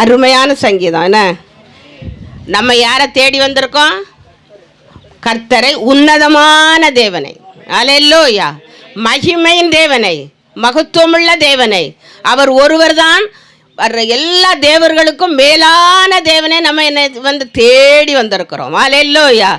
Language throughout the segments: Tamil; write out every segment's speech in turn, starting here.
அருமையான சங்கீதம். என்ன? நம்ம யாரை தேடி வந்திருக்கோம்? கர்த்தரை உன்னதமான தேவனை. அலெல்லோயா. மகிமையின் தேவனை மகத்துவமுள்ள தேவனை. அவர் ஒருவர் தான் வர்ற எல்லா தேவர்களுக்கும் மேலான தேவனை நம்ம என்ன வந்து தேடி வந்திருக்கிறோம். அலெல்லோயா.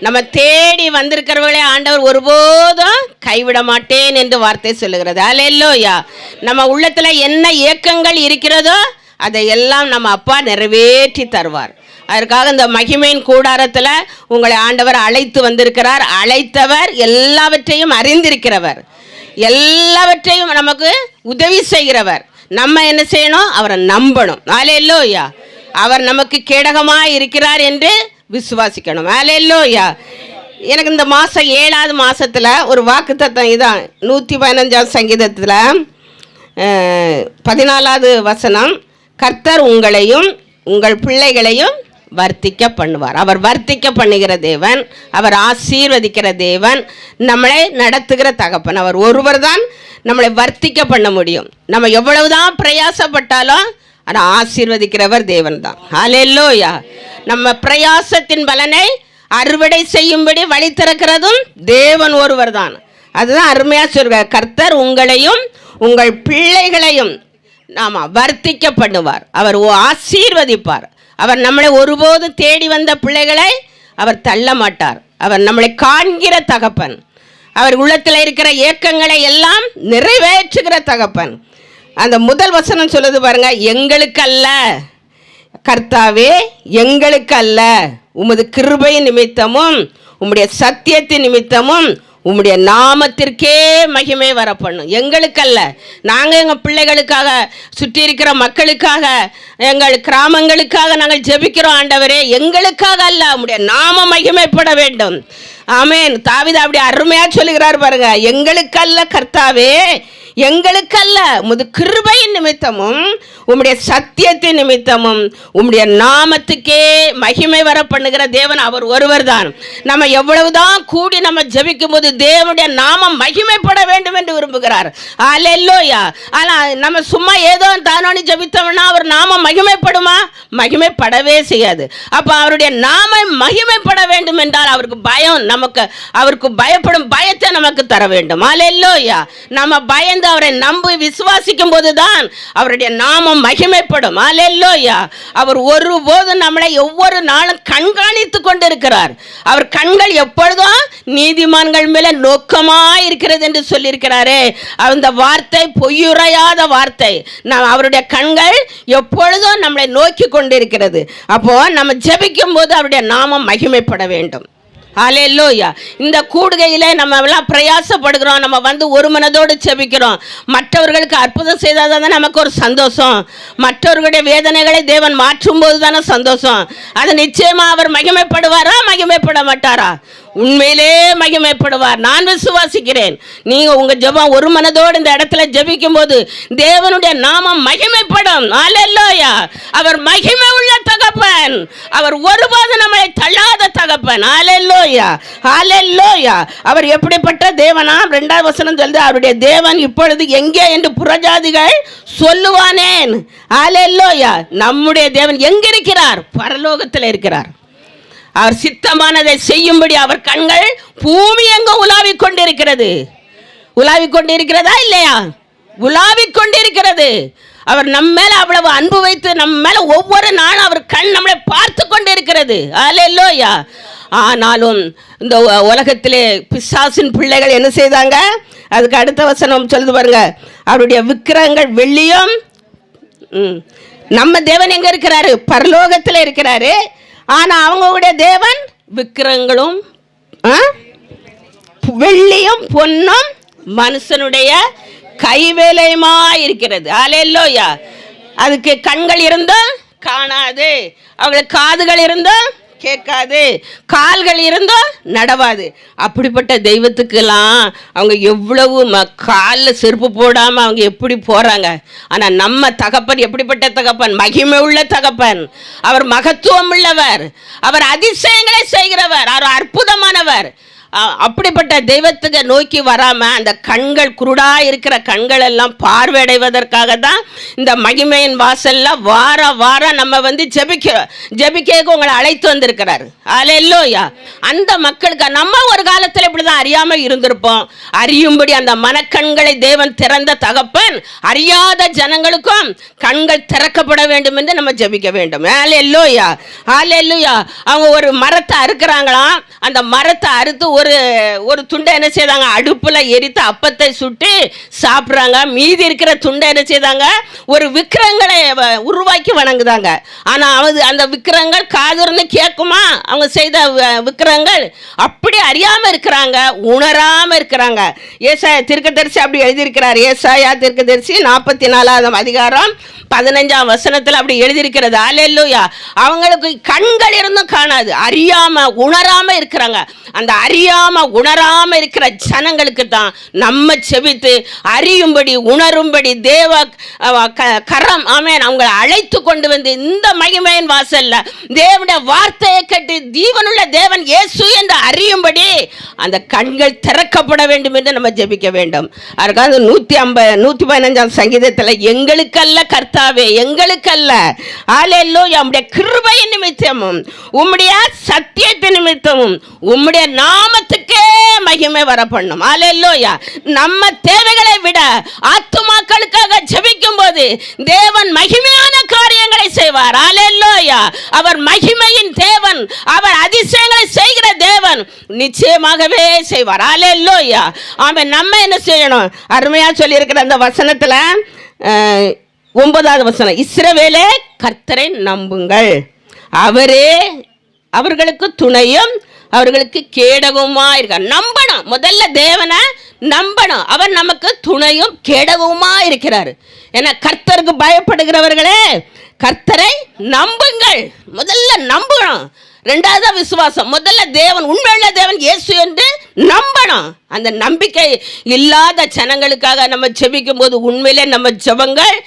நம்ம தேடி வந்திருக்கிறவர்களே ஆண்டவர் ஒருபோதும் கைவிட மாட்டேன் என்று வார்த்தை சொல்லுகிறது. அலெல்லோயா. நம்ம உள்ளத்தில் என்ன இயக்கங்கள் இருக்கிறதோ அதை எல்லாம் நம்ம அப்பா நிறைவேற்றி தருவார். அதற்காக இந்த மகிமையின் கூடாரத்தில் உங்களை ஆண்டவர் அழைத்து வந்திருக்கிறார். அழைத்தவர் எல்லாவற்றையும் அறிந்திருக்கிறவர். எல்லாவற்றையும் நமக்கு உதவி செய்கிறவர். நம்ம என்ன செய்யணும்? அவரை நம்பணும். ஆலேல்லோயா அவர் நமக்கு கேடகமாக இருக்கிறார் என்று விசுவாசிக்கணும். ஆலேல்லோயா எனக்கு இந்த மாதம் ஏழாவது மாதத்தில் ஒரு வாக்குத்தத்தம் இதான். நூற்றி பதினஞ்சாவது சங்கீதத்தில் பதினாலாவது வசனம். கர்த்தர் உங்களையும் உங்கள் பிள்ளைகளையும் வர்த்திக்க பண்ணுவார் அவர் வர்த்திக்க பண்ணுகிற தேவன் அவர் ஆசீர்வதிக்கிற தேவன் நம்மளை நடத்துகிற தகப்பன். அவர் ஒருவர் தான் நம்மளை வர்த்திக்க பண்ண முடியும். நம்ம எவ்வளவுதான் பிரயாசப்பட்டாலும் ஆனால் ஆசீர்வதிக்கிறவர் தேவன் தான் ஹalleluya நம்ம பிரயாசத்தின் பலனை அறுவடை செய்யும்படி வழி திறக்கிறதும் தேவன் ஒருவர் தான் அதுதான் அருமையாக சொல்ற. கர்த்தர் உங்களையும் உங்கள் பிள்ளைகளையும் ஆமாம் வர்த்திக்க பண்ணுவார் அவர் ஓ- ஆசீர்வதிப்பார். அவர் நம்மளை ஒருபோதும் தேடி வந்த பிள்ளைகளை அவர் தள்ள மாட்டார். அவர் நம்மளை காண்கிற தகப்பன். அவர் உள்ளத்தில் இருக்கிற ஏக்கங்களை எல்லாம் நிறைவேற்றுகிற தகப்பன். அந்த முதல் வசனம் சொல்லுது பாருங்க எங்களுக்கு அல்ல கர்த்தாவே எங்களுக்கு அல்ல உமது கிருபை நிமித்தமும் உம்முடைய சத்தியத்தின் நிமித்தமும் உம்முடைய நாமத்திற்கே மகிமை வர பண்ணும் எங்களுக்கல்ல. நாங்கள் எங்கள் பிள்ளைகளுக்காக சுற்றி இருக்கிற மக்களுக்காக எங்கள் கிராமங்களுக்காக நாங்கள் ஜெபிக்கிறோம் ஆண்டவரே. எங்களுக்காக அல்ல உம்முடைய நாம மகிமைப்பட வேண்டும். ஆமேன். தாவிதா அப்படி அருமையாக சொல்லுகிறார் பாருங்க. எங்களுக்கல்ல கர்த்தாவே எங்களுக்கல்ல உமது கிருபையின் நிமித்தமும் உம்முடைய சத்தியத்தின் நிமித்தமும் உம்முடைய நாமத்துக்கே மகிமை வர பண்ணுகிற தேவன் அவர் ஒருவர் தான் நம்ம எவ்வளவுதான் கூடி நம்ம ஜபிக்கும் போது தேவனுடைய நாமம் மகிமைப்பட வேண்டும் என்று விரும்புகிறார். அல்லோயா ஆனால் நம்ம சும்மா ஏதோ தானோனி ஜபித்தோம்னா அவர் நாமம் மகிமைப்படுமா? மகிமைப்படவே செய்யாது. அப்போ அவருடைய நாமம் மகிமைப்பட வேண்டும் என்றால் அவருக்கு பயம் நமக்கு அவருக்கு பயப்படும் பயத்தை நமக்கு தர வேண்டும். அல்லோயா நம்ம பயந்து அவரை நம்பி விசுவாசிக்கும் போதுதான் அவருடைய நாமம் மகிமைப்படும். அலெல்லோயா அவர் ஒருபோதும் நம்மளை ஒவ்வொரு நாளும் கண்காணித்து கொண்டிருக்கிறார். அவர் கண்கள் எப்பொழுதும் நீதிமான்கள் மேல நோக்கமாக இருக்கிறது என்று சொல்லியிருக்கிறாரே. அந்த வார்த்தை பொய்யுரையாத வார்த்தை. நாம் அவருடைய கண்கள் எப்பொழுதும் நம்மளை நோக்கி கொண்டிருக்கிறது. அப்போ நம்ம ஜெபிக்கும் போது அவருடைய நாமம் மகிமைப்பட வேண்டும். ஹalleluya இந்த கூடுகையில் நம்ம எல்லாம் பிரயாசப்படுகிறோம். நம்ம வந்து ஒரு மனதோடு செபிக்கிறோம். மற்றவர்களுக்கு அற்புதம் செய்தால் தானே நமக்கு ஒரு சந்தோஷம். மற்றவர்களுடைய வேதனைகளை தேவன் மாற்றும் போது தானே சந்தோஷம். அது நிச்சயமாக அவர் மகிமைப்படுவாரா மகிமைப்பட மாட்டாரா? உண்மையிலே மகிமைப்படுவார். நான் விசுவாசிக்கிறேன். நீங்க உங்க ஜெபம் ஒரு மனதோடு இந்த இடத்துல ஜபிக்கும் போது தேவனுடைய நாமம் மகிமைப்படும். அல்லேலூயா அவர் மகிமை உள்ள தகப்பன். அவர் ஒருபோது நம்மளை தள்ளாத தகப்பன். அல்லேலூயா அல்லேலூயா அவர் எப்படிப்பட்ட தேவனா? ரெண்டாவது வசனம் சொல்லுது அவருடைய தேவன் இப்பொழுது எங்கே என்று புறஜாதிகள் சொல்லுவானேன். அல்லேலூயா நம்முடைய தேவன் எங்க இருக்கிறார் பரலோகத்தில் இருக்கிறார். அவர் சித்தமானதை செய்யும்படி அவர் கண்கள் பூமி எங்க உலாவிக் கொண்டிருக்கிறது உலாவிக் கொண்டிருக்கிறதா இல்லையா? உலாவிக் கொண்டிருக்கிறது அவர் நம்ம மேல அவ்வளவு அன்பு வைத்து நம்ம மேல ஒவ்வொரு நாளும் அவர் கண் நம்மளை பார்த்து கொண்டிருக்கிறது. அல்லேலூயா ஆனாலும் இந்த உலகத்திலே பிசாசின் பிள்ளைகள் என்ன செய்தாங்க? அதுக்கு அடுத்த வசனம் சொல்லுது பாருங்க. அவருடைய விக்கிரகங்கள் வெள்ளியும் ம். நம்ம தேவன் எங்க இருக்கிறாரு? பரலோகத்தில் இருக்கிறாரு. ஆனா அவங்களுடைய தேவன் விக்கிரங்களும்? வெள்ளியும் பொன்னும் மனுஷனுடைய கைவேலையுமா இருக்கிறது அலையல்லோயா அதுக்கு கண்கள் இருந்தும் காணாது. அவங்களுக்கு காதுகள் இருந்தும் கேட்காது. கால்கள் இருந்தும் நடவாது. அப்படிப்பட்ட தெய்வத்துக்கெல்லாம் அவங்க எவ்வளவு ம காலில் செருப்பு போடாமல் அவங்க எப்படி போகிறாங்க ஆனால் நம்ம தகப்பன் எப்படிப்பட்ட தகப்பன்? மகிமை உள்ள தகப்பன். அவர் மகத்துவம் உள்ளவர். அவர் அதிசயங்களை செய்கிறவர். அவர் அற்புதமானவர். அப்படிப்பட்ட தெய்வத்துக்கு நோக்கி வராமல் அந்த கண்கள் குருடா இருக்கிற கண்கள் எல்லாம் பார்வையடைவதற்காக தான் இந்த மகிமையின் வாசலில் வார வாரம் நம்ம வந்து ஜெபிக்கிறோம் ஜெபிக்க உங்களை அழைத்து வந்திருக்கிறாரு. அலையிலோயா அந்த மக்களுக்கு நம்ம ஒரு காலத்தில் இப்படிதான் அறியாமல் இருந்திருப்போம். அறியும்படி அந்த மனக்கண்களை தேவன் திறந்த தகப்பன் அறியாத ஜனங்களுக்கும் கண்கள் திறக்கப்பட வேண்டும் என்று நம்ம ஜெபிக்க வேண்டும். அலையிலோயா எல்லோயா அவங்க ஒரு மரத்தை அறுக்கிறாங்களாம். அந்த மரத்தை அறுத்து ஒரு ஒரு துண்டை என்ன செய்தாங்க? அடுப்பில் எரித்து அப்பத்தை சுட்டு சாப்பிட்றாங்க. மீதி இருக்கிற துண்டை என்ன செய்தாங்க? ஒரு விக்கிரங்களை வ- உருவாக்கி வணங்குதாங்க. ஆனால் அது அந்த விக்கிரங்கள் காதுன்னு கேட்குமா? அவங்க செய்த வ- விக்கிரங்கள் அப்படி அறியாமல் இருக்கிறாங்க. உணராமல் இருக்கிறாங்க. ஏசாயா திருக்கதரிசி அப்படி எழுதியிருக்கிறார். ஏசாயா திருக்கதரிசி நாற்பத்தி நாலாவது அதிகாரம் பதினஞ்சாம் வசனத்தில் அப்படி எழுதியிருக்கிறது. அலையல்லூயா அவங்களுக்கு கண்கள் இருந்தும் காணாது. அறியாமல் உணராமல் இருக்கிறாங்க. அந்த அறியாம உணராம இருக்கிற ஜனங்களுக்கு தான் நம்ம செவித்து அறியும்படி உணரும்படி தேவ கரம் ஆமேன் அவங்களை அழைத்து கொண்டு வந்து இந்த மகிமையின் வாசல்ல தேவனுடைய வார்த்தையை கேட்டு தீவனுள்ள தேவன் இயேசு என்று அறியும்படி அந்த கண்கள் திறக்கப்பட வேண்டும் என்று நம்ம ஜெபிக்க வேண்டும். அதுக்காக நூற்றி ஐம்பது நூற்றி பதினஞ்சாம் சங்கீதத்தில் எங்களுக்கல்ல கர்த்தாவே எங்களுக்கல்ல. ஆலையல்லோ நம்முடைய கிருபை நிமித்தமும் உம்முடைய சத்தியத்தை நிமித்தமும் உம்முடைய நாமத்துக்கே மகிமை வர பண்ணும் ஆலையல்லோயா நம்ம தேவைகளை விட ஆத்துமாக்களுக்காக ஜெபிக்கும் போது தேவன் மகிமையான காரியங்களை செய்வார். ஆலையல்லோயா அவர் மகிமையின் தேவன் அவர் அதிசயங்களை செய்கிற தேவன் நிச்சயமாகவே செய்வார். ஆலையல்லோயா அவன் நம்ம என்ன செய்யணும்? அருமையா சொல்லியிருக்கிற அந்த வசனத்துல ஒன்பதாவது வசனம். இஸ்ரவேலே கர்த்தரை நம்புங்கள். அவரே அவர்களுக்கு துணையும் அவர்களுக்கு கேடகமா இருக்கார். நம்பணும். முதல்ல தேவனை நம்பணும். அவர் நமக்கு துணையும் கேடகமா இருக்கிறார். ஏன்னா கர்த்தருக்கு பயப்படுகிறவர்களே கர்த்தரை நம்புங்கள். முதல்ல நம்பணும். ரெண்டாவது விசுவாசம். முதல்ல தேவன் உண்மையுள்ள தேவன் இயேசு என்று நம்பணும். அந்த நம்பிக்கை இல்லாத ஜனங்களுக்காக நம்ம ஜெபிக்கும் போது உண்மையிலே நம்ம ஜெபங்கள்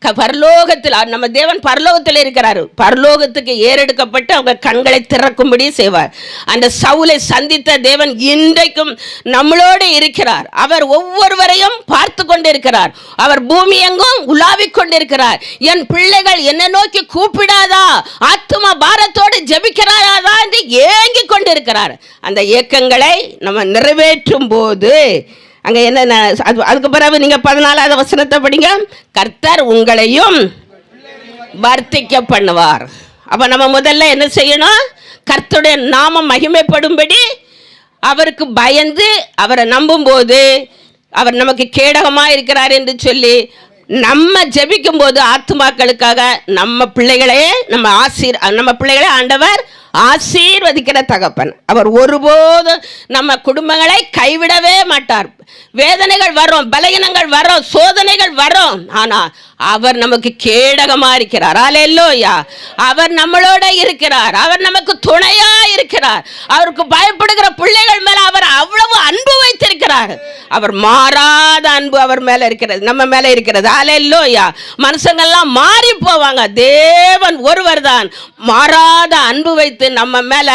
க- பரலோகத்தில் நம்ம தேவன் பரலோகத்தில் இருக்கிறார். பரலோகத்துக்கு ஏறெடுக்கப்பட்டு அவங்க கண்களை திறக்கும்படி செய்வார். அந்த சவுலை சந்தித்த தேவன் இன்றைக்கும் நம்மளோடு இருக்கிறார். அவர் ஒவ்வொருவரையும் பார்த்து கொண்டிருக்கிறார். அவர் பூமி எங்கும் உலாவிக் கொண்டிருக்கிறார். என் பிள்ளைகள் என்னை நோக்கி கூப்பிடாதா? ஆத்மா பாரத்தோடு ஜெபிக்கிறாரா என்று ஏங்கிக் கொண்டிருக்கிறார். அந்த ஏக்கங்களை நம்ம நிறைவேற்றும் போது அங்கே என்ன அது அதுக்கு பிறகு நீங்கள் பதினாலாவது வசனத்தை படிங்க. கர்த்தர் உங்களையும் வர்த்திக்க பண்ணுவார். அப்போ நம்ம முதல்ல என்ன செய்யணும்? கர்த்தருடைய நாமம் மகிமைப்படும்படி அவருக்கு பயந்து அவரை நம்பும்போது அவர் நமக்கு கேடகமாக இருக்கிறார் என்று சொல்லி நம்ம ஜெபிக்கும் போது ஆத்துமாக்களுக்காக நம்ம பிள்ளைகளே நம்ம ஆசீர் நம்ம பிள்ளைகளே ஆண்டவர் ஆசீர்வதிக்கிற தகப்பன். அவர் ஒருபோதும் நம்ம குடும்பங்களை கைவிடவே மாட்டார். வேதனைகள் வரும் பலகீனங்கள் வரும் சோதனைகள் வரும். ஆனா அவர் நமக்கு கேடகமா இருக்கிறார். அலையல்லோயா அவர் நம்மளோட இருக்கிறார். அவர் நமக்கு துணையா இருக்கிறார். அவருக்கு பயப்படுகிற பிள்ளைகள் மேல அவர் அவ்வளவு அன்பு வைத்திருக்கிறார். அவர் மாறாத அன்பு அவர் மேல இருக்கிறது நம்ம மேல இருக்கிறது. அலையல்லோயா மனுஷங்கள்லாம் மாறி போவாங்க. தேவன் ஒருவர் தான் மாறாத அன்பு வைத்து நம்ம மேல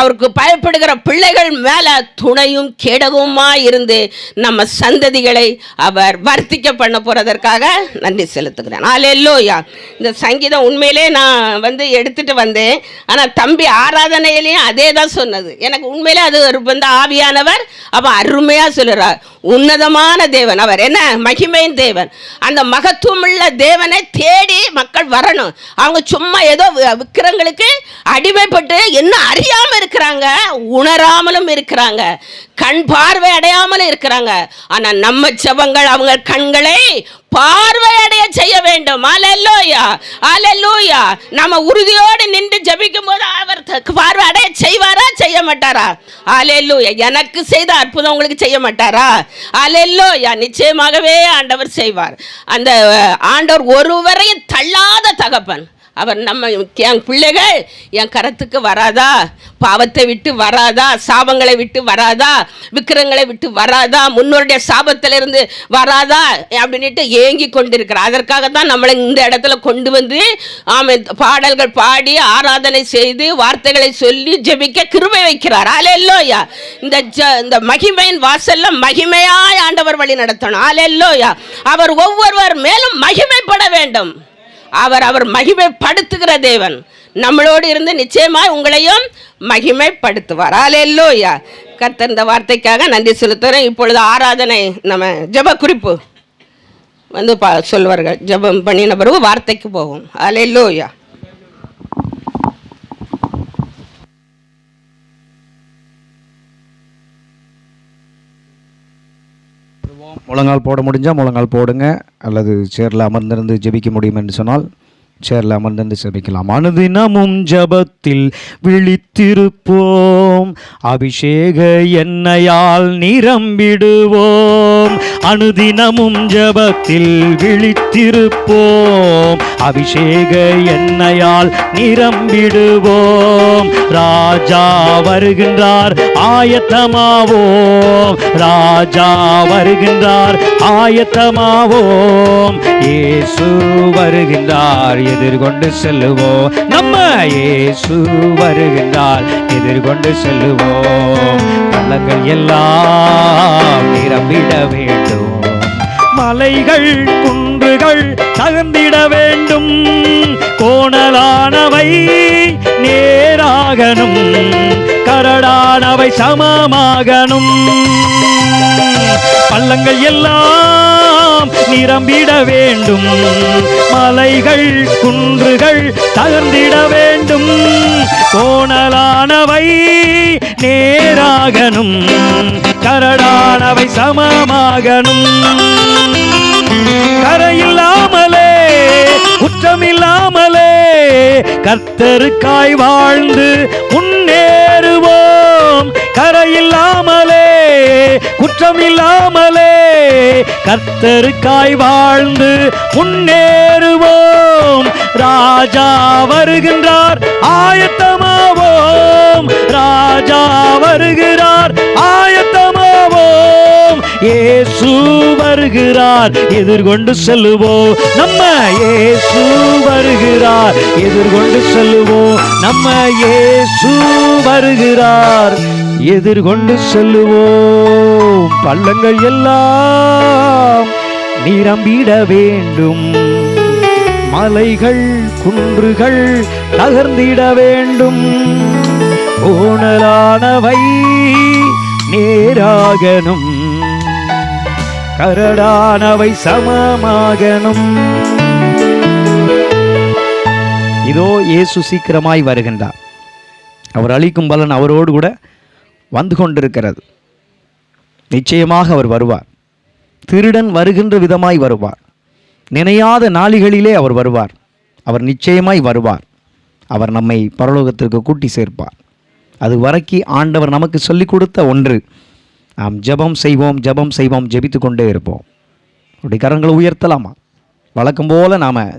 அவருக்கு பயப்படுகிற பிள்ளைகள் மேல துணையும் கேடகமா இருந்து நம்ம சந்ததிகளை அவர் வர்த்திக்க பண்ண போறதற்காக நன்றி செலுத்துகிறேன். ஆலேலோயா இந்த சங்கீதம் உண்மையிலே நான் வந்து எடுத்துட்டு வந்தேன். ஆனால் தம்பி ஆராதனையிலையும் அதே தான் சொன்னது. எனக்கு உண்மையிலே அது ஒரு வந்து ஆவியானவர். அப்போ அருமையாக சொல்லுறார். உன்னதமான தேவன். அவர் என்ன? மகிமையின் தேவன். அந்த மகத்துவமுள்ள தேவனை தேடி மக்கள் வரணும். அவங்க சும்மா ஏதோ விக்கிரங்களுக்கு அடிமைப்பட்டு என்ன அறியாமல் இருக்கிறாங்க? உணராமலும் இருக்கிறாங்க. கண் பார்வை அடையாமலும் இருக்கிறாங்க. ஆனால் நம்ம ஜெபங்கள் அவங்க கண்களை பார்வையடைய செய்ய வேண்டும். அலல்லோயா அலல்லூயா நம்ம உறுதியோடு நின்று ஜபிக்கும் போது அவர் பார்வை அடைய செய்வாரா செய்ய மாட்டாரா அலல்லூயா எனக்கு செய்த அற்புதம் உங்களுக்கு செய்ய மாட்டாரா? அலல்லோயா நிச்சயமாகவே ஆண்டவர் செய்வார். அந்த ஆண்டவர் ஒருவரையும் தள்ளாத தகப்பன். அவர் நம்ம என் பிள்ளைகள் என் கரத்துக்கு வராதா? பாவத்தை விட்டு வராதா? சாபங்களை விட்டு வராதா? விக்கிரங்களை விட்டு வராதா? முன்னோருடைய சாபத்திலிருந்து வராதா? அப்படின்ட்டு ஏங்கி கொண்டிருக்கிறார். அதற்காக தான் நம்மளை இந்த இடத்துல கொண்டு வந்து ஆமை பாடல்கள் பாடி ஆராதனை செய்து வார்த்தைகளை சொல்லி ஜெபிக்க கிருமை வைக்கிறார். அலெல்லோயா இந்த ஜ இந்த மகிமையின் வாசல்ல மகிமையாய் ஆண்டவர் வழி நடத்தணும். அலெல்லோயா அவர் ஒவ்வொருவர் மேலும் மகிமைப்பட வேண்டும். அவர் அவர் மகிமைப்படுத்துகிற தேவன். நம்மளோடு இருந்து நிச்சயமாய் உங்களையும் மகிமைப்படுத்துவார். ஆலெல்லோயா கத்த இந்த வார்த்தைக்காக நன்றி செலுத்துகிறேன். இப்பொழுது ஆராதனை நம்ம ஜெப குறிப்பு வந்து பா சொல்வார்கள். ஜெபம் பண்ணின பிறகு வார்த்தைக்கு போகும் ஆலெல்லோயா முழங்கால் போட முடிஞ்சால் முழங்கால் போடுங்க. அல்லது சேரில் அமர்ந்திருந்து ஜெபிக்க முடியும் என்று சொன்னால் சேரில் அமர்ந்திருந்து ஜெபிக்கலாம். அனுதினமும் ஜபத்தில் விழித்திருப்போம். அபிஷேக எண்ணெயால் நிரம்பிடுவோம். அனுதினமும் ஜபத்தில் விழித்திருப்போம். அபிஷேக எண்ணெயால் நிரம்பிடுவோம். ராஜா வருகின்றார் ஆயத்தமாவோம். ராஜா வருகின்றார் ஆயத்தமாவோம். இயேசு வருகின்றார் எதிர்கொண்டு செல்லுவோம் நம்ம இயேசு வருகின்றால் எதிர்கொண்டு செல்லுவோம் பள்ளங்கள் எல்லாம் நிரம்பிட வேண்டும். மலைகள் குன்றுகள் தகர்ந்திட வேண்டும். கோணலானவை நேராகணும். கரடானவை சமமாகணும். பள்ளங்கள் எல்லாம் எல்லாம் நிரம்பிட வேண்டும். மலைகள் குன்றுகள் தகர்ந்திட வேண்டும். கோணலானவை நேராகனும் கரடானவை சமமாகனும் கரையில்லாமலே குற்றமில்லாமலே கர்த்தருக்காய் வாழ்ந்து முன்னேறுவோம். கரையில்லாமலே குற்றமில்லாமலே கர்த்தருக்காய் வாழ்ந்து முன்னேறுவோம். ராஜா வருகின்றார் ஆயத்தமாவோம். ராஜா வருகிறார் ஆயத்தமாவோம். ஏசு வருகிறார் எதிர்கொண்டு செல்லுவோம். நம்ம ஏசு வருகிறார் எதிர்கொண்டு செல்லுவோம். நம்ம ஏசு வருகிறார் எதிர்கொண்டு செல்லுவோம். பள்ளங்கள் எல்லாம் நிரம்பிட வேண்டும். மலைகள் குன்றுகள் தகர்ந்திட வேண்டும். ஊனலானவை நேராகனும் கரடானவை சமமாகனும் இதோ இயேசு சீக்கிரமாய் வருகின்றார். அவர் அளிக்கும் பலன் அவரோடு கூட வந்து கொண்டிருக்கிறது. நிச்சயமாக அவர் வருவார். திருடன் வருகின்ற விதமாய் வருவார். நினையாத நாளிகளிலே அவர் வருவார். அவர் நிச்சயமாய் வருவார். அவர் நம்மை பரலோகத்திற்கு கூட்டி சேர்ப்பார். அது வரைக்கு ஆண்டவர் நமக்கு சொல்லிக் கொடுத்த ஒன்று. நாம் ஜெபம் செய்வோம் ஜெபம் செய்வோம் ஜெபித்து கொண்டே இருப்போம். அப்படி கரங்களை உயர்த்தலாமா? வழக்கம் போல நாம்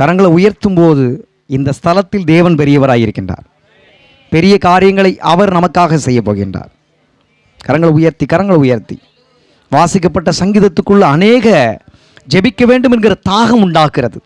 கரங்களை உயர்த்தும் போது இந்த ஸ்தலத்தில் தேவன் பெரியவராக இருக்கின்றார் பெரிய காரியங்களை அவர் நமக்காக செய்ய போகின்றார். கரங்களை உயர்த்தி கரங்களை உயர்த்தி. வாசிக்கப்பட்ட சங்கீதத்துக்குள்ள அநேக ஜெபிக்க வேண்டும் என்கிற தாகம் உண்டாக்குறது